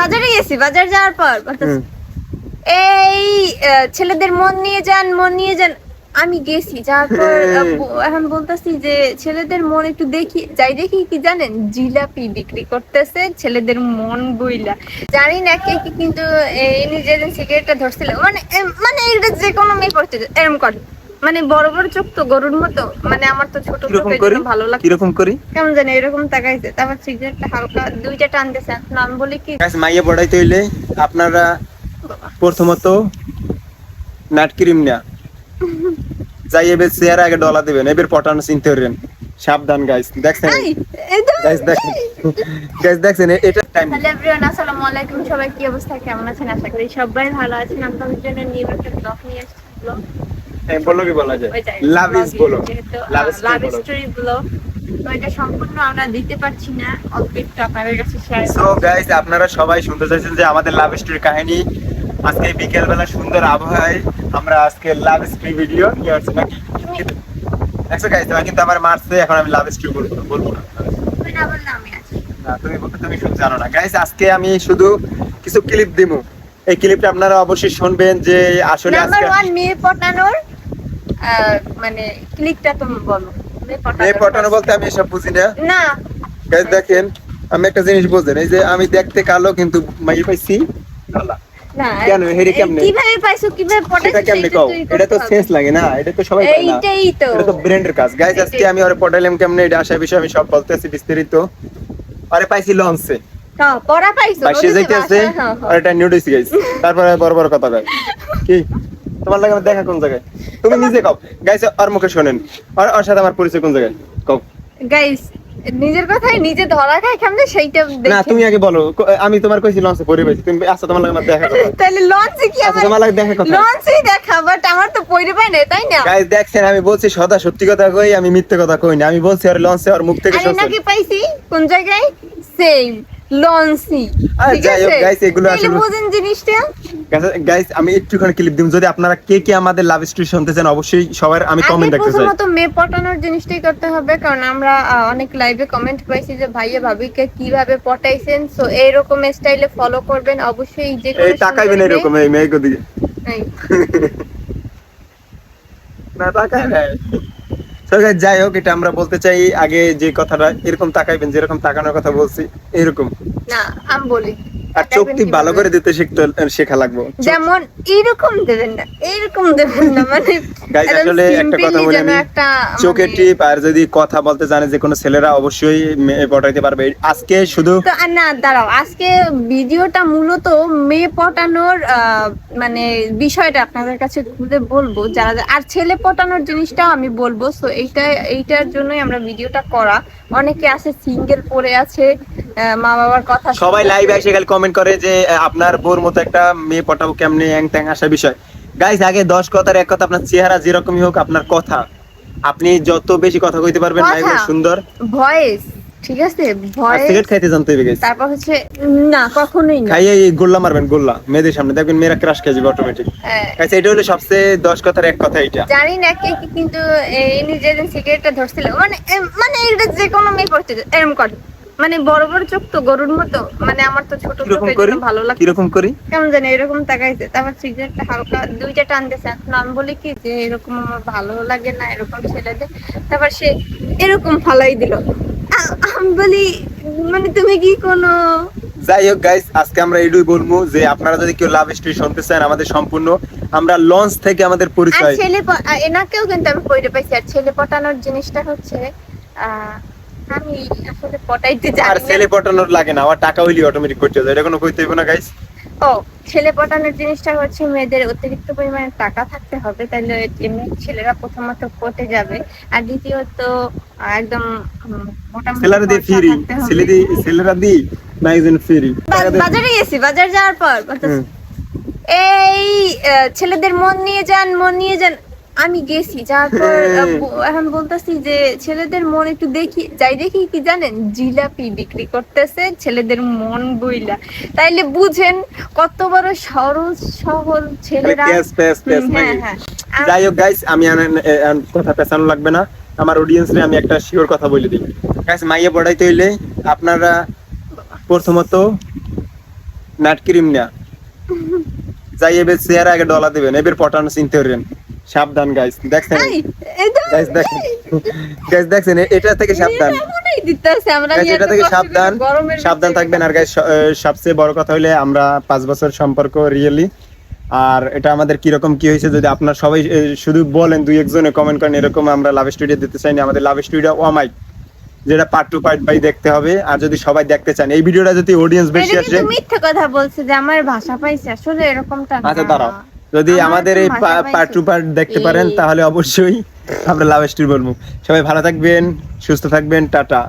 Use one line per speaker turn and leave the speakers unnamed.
বাজারে গেছি বাজার যাওয়ার পর এই ছেলেদের মন নিয়ে যান মন নিয়ে যান। আমি গেছি যাওয়ার পর এখন বলতেছি যে ছেলেদের মন একটু দেখি যাই দেখি কি জানেন জিলাপি বিক্রি করতেছে ছেলেদের মন বইলা। জানি না কে কি কিন্তু এই নিজের সিগারেটটা ধরছিল মানে মানে এটা যে কোনো মেয়ে করতে এরকম করে। মানে বড় বড় চোখ তো গরুর মতো। মানে আমার তো ছোট চোখ জন্য ভালো লাগে
কীরকম করি?
কেমন জানি এরকম তাকাইছে। তারপর সিগারেটটা হালকা দুইটা টান দিছে। আমি বলি কি?
গাইস মাইয়া পড়াইতে হইলে আপনারা প্রথমত নাট ক্রিম নেয়া। যাই এবার চেয়ার আগে ডলা দিবেন এবার পটানো চিনতে পারবেন সাবধান গাইস দেখছেন? গাইস দেখেন। গাইস দেখছেন? এটা টাইম
হ্যালো এভরিওয়ান আসসালামু আলাইকুম। সবাই কি অবস্থা? কেমন আছেন? আশা করি সবাই ভালো আছেন। আপনাদের জন্য নিউ একটা ব্লগ নিয়ে এসেছি ব্লগ
কি বলা যায়? Love is love
love story blog এটা সম্পূর্ণ আমরা দিতে পারছি না অল্প একটু আপনাদের কাছে শেয়ার
সো গাইস আপনারা সবাই শুনতে চাইছেন যে আমাদের লাভ স্টোরি কাহিনী। আজকে বিকেল বেলা সুন্দর আবহাওয়ায় আমরা আজকে লাভ স্টোরি ভিডিও নিয়ে আসছি। নাকি? দেখছ গাইস তোমার কিন্তু আমার মারছে এখন আমি লাভ স্টোরি বলব বলব না। তুমি তুমি শুধু জানো না। গাইস আজকে আমি শুধু কিছু ক্লিপ দিমু। এই ক্লিপটা আপনারা অবশ্যই শুনবেন যে আসলে
নাম্বার
আজকে
ওয়ান মেয়ে পটানোর মানে ক্লিকটা তুমি বলো। মেয়ে
পটানো বলতে আমি এসব বুঝি না।
না।
গাইস দেখেন আমি একটা জিনিস বুঝেন এই যে আমি দেখতে কালো কিন্তু মাই পাইছি কালা।
না
কেন? হেরে কেমনে?
কীভাবে পাইছো কীভাবে পটাইছো
কেমনে কও? এটা তো সেন্স লাগে না এটা তো সবাই পারে না।
এইটাই তো।
এটা তো ব্র্যান্ডের কাজ। গাইস আজকে আমি ওরে পটাইলাম কেমনে এটা আসার বিষয়ে আমি সব বলতেছি বিস্তারিত। আরে পাইছি লঞ্চে।
হ্যাঁ, পড়া পাইছো
যাইতেছে
হ্যাঁ, হ্যাঁ।
আর এটা নিউডিস গাইস তারপরে বড় বড় কথা গাই কি? তোমার লাগে আমার দেখা কোন জায়গায়? তুমি নিজে কও। গাইস আর মুখে শোনেন। আর ওর সাথে আমার পরিচয় কোন জায়গায়? কও।
গাইস নিজের কথাই নিজে ধরা খায় কেমনে সেইটা
না তুমি আগে বলো। আমি তোমার কইছি লঞ্চে পরে পাইছি। তুমি আচ্ছা তোমার লাগে আমার দেখা
তাহলে লঞ্চে কি
আচ্ছা
আমার
তোমার লাগে দেখা কথা।
লঞ্চেই দেখা বাট আমার তো পড়ে পাই না তাই না?
গাইস দেখছেন আমি বলছি সদা সত্যি কথা কই আমি মিথ্যে কথা কই না। আমি বলছি আর লঞ্চে আর মুখ থেকে
আরে
শুনছেন
নাকি পাইছি? কোন জায়গায়? সেম লঞ্চি
গাইস আমি একটুখানি ক্লিপ দিম। যদি আপনারা কে কে আমাদের লাভ স্টোরি শুনতে চান অবশ্যই সবার আমি কমেন্ট রাখতে চাই।
প্রথমত মেয়ে পটানোর জিনিসটাই করতে হবে কারণ আমরা অনেক লাইভে কমেন্ট পাইছি যে ভাইয়া ভাবিকে কীভাবে পটাইছেন। সো এইরকম স্টাইলে ফলো করবেন। অবশ্যই যে
তাকাইবেন এরকম এই মেয়েকে দিকে। না তাকায় না So guys, যাই হোক, এটা আমরা বলতে চাই, আগে যে কথাটা এরকম তাকাইবেন, যেরকম তাকানোর কথা বলছি, এরকম।
না, আমি বলি।
আর চোখটি ভালো করে দিতে শিখতে শেখা লাগবে।
যেমন এইরকম দেবেন না এইরকম দেবেন না মানে
আসলে একটা কথা বলি আমি, চোখের
মানে-
টিপ আর যদি কথা বলতে জানে যে কোনো ছেলেরা অবশ্যই পটাইতে পারবে। আজকে শুধু
তো না দাঁড়াও আজকে ভিডিওটা মূলত মেয়ে পটানোর আহ, মানে বিষয়টা আপনাদের কাছে খুলে বলব যারা আর ছেলে পটানোর জিনিসটাও আমি বলব সো এইটা এইটার জন্যই আমরা ভিডিওটা করা। অনেকে আছে সিঙ্গেল পড়ে আছে মা বাবার কথা
সবাই লাইভ এসে কমেন্ট করে যে আপনার বোর মতো একটা মেয়ে পটাবো কেমনে অ্যাং ট্যাং আসা বিষয়। গাইস আগে দশ কথার এক কথা আপনার চেহারা যেরকমই হোক আপনার কথা। আপনি যত বেশি কথা কইতে পারবেন? মাইগুলো সুন্দর।
ভয়েস ঠিক আছে? ভয়েস
সিগারেট খাইতে জানতে হবে গাইস
তারপর হচ্ছে না কখনোই না।
খাইয়ে এই গোল্লা মারবেন গোল্লা মেয়েদের সামনে। দেখবেন মেয়েরা ক্রাশ খেয়ে যাবে অটোমেটিক
হ্যাঁ।
গাইস এটা হলো সবচেয়ে দশ কথার এক কথা এটা
জানি না কে কি কিন্তু এই সিগারেটটা ধরছিল মানে মানে এটা যে কোনো মেয়ে করতে এরকম করে। মানে বড় বড় চোখ তো গরুর মতো। মানে আমার তো ছোট চোখ ভালো লাগে
কীরকম করি?
কেমন জানি এরকম তাকাইছে। তারপর সিগারেটটা হালকা দুইটা টান দিয়েছে এখন আমি বলি কি যে এরকম আমার ভালো লাগে না এরকম ছেলেদের। তারপর সে এরকম ফালাই দিল। আমি বলি মানে তুমি কি কোনো
যাই হোক গাইস আজকে আমরা এটুই বলব যে আপনারা যদি কেউ লাভ স্টোরি শুনতে চান আমাদের সম্পূর্ণ আমরা লঞ্চ থেকে আমাদের পরিচয়
ছেলে এনাকেও কিন্তু আমি পড়ে পাইছি। আর ছেলে পটানোর জিনিসটা হচ্ছে আহ, আমি আসলে পটাইতে জানি না।
ছেলে পটানোর লাগে না আমার টাকা হইলে অটোমেটিক করতে যায় এটা কোনো কইতে হইব না গাইস
ও ছেলে পটানোর জিনিসটা হচ্ছে মেয়েদের অতিরিক্ত পরিমাণে টাকা থাকতে হবে তাহলে এমনি ছেলেরা প্রথমত পটে যাবে আর দ্বিতীয়ত একদম
ছেলেরা দিয়ে ফ্রি ছেলে দিয়ে ছেলেরা দি না একজন ফ্রি
বাজারে গেছি বাজার যাওয়ার পর এই ছেলেদের মন নিয়ে যান মন নিয়ে যান। আমি গেছি যাওয়ার পর
হ্যাঁ।
এখন বলতেছি যে ছেলেদের মন একটু দেখি যাই দেখি কি জানেন জিলাপি বিক্রি করতেছে ছেলেদের মন বইলা। তাইলে বুঝেন কত বড় সরল সহল ছেলেরা। হ্যাঁ? হ্যাঁ।
যাই হোক গাইস আমি কথা পেছানো লাগবে না। আমার অডিয়েন্সরে আমি একটা শিওর কথা বলে দিই। গাইস মাইয়া পড়াইতে হইলে আপনারা প্রথমত নাট ক্রিম না যাই এবার চেহারা আগে ডলা দেবেন এবার পটানো চিনতে পারবেন সাবধান গাইস দেখছেন? গাইস দেখেন। গাইস দেখছেন? এটা থেকে সাবধান। এটা থেকে সাবধান। সাবধান থাকবেন। আর গাইস সবচেয়ে বড় কথা হলে আমরা পাঁচ বছর সম্পর্ক রিয়েলি আর এটা আমাদের কীরকম কি হয়েছে যদি আপনার সবাই শুধু বলেন দুই একজনে কমেন্ট করেন এরকম আমরা লাভ স্টুডিও দিতে চাই না। আমাদের লাভ স্টুডিও ওয়ামাই যেটা পার্ট টু পার্ট বাই দেখতে হবে। আর যদি সবাই দেখতে চান এই ভিডিওটা যদি অডিয়েন্স বেশি আসে
মিথ্যা কথা বলছে যে আমার ভাষা পাইছে। আসলে এরকমটা
আচ্ছা দাঁড়াও। যদি আমাদের এই পার্ট টু পার্ট দেখতে পারেন তাহলে অবশ্যই আমরা লাভ স্টোরি বলব। সবাই ভালো থাকবেন সুস্থ থাকবেন টাটা।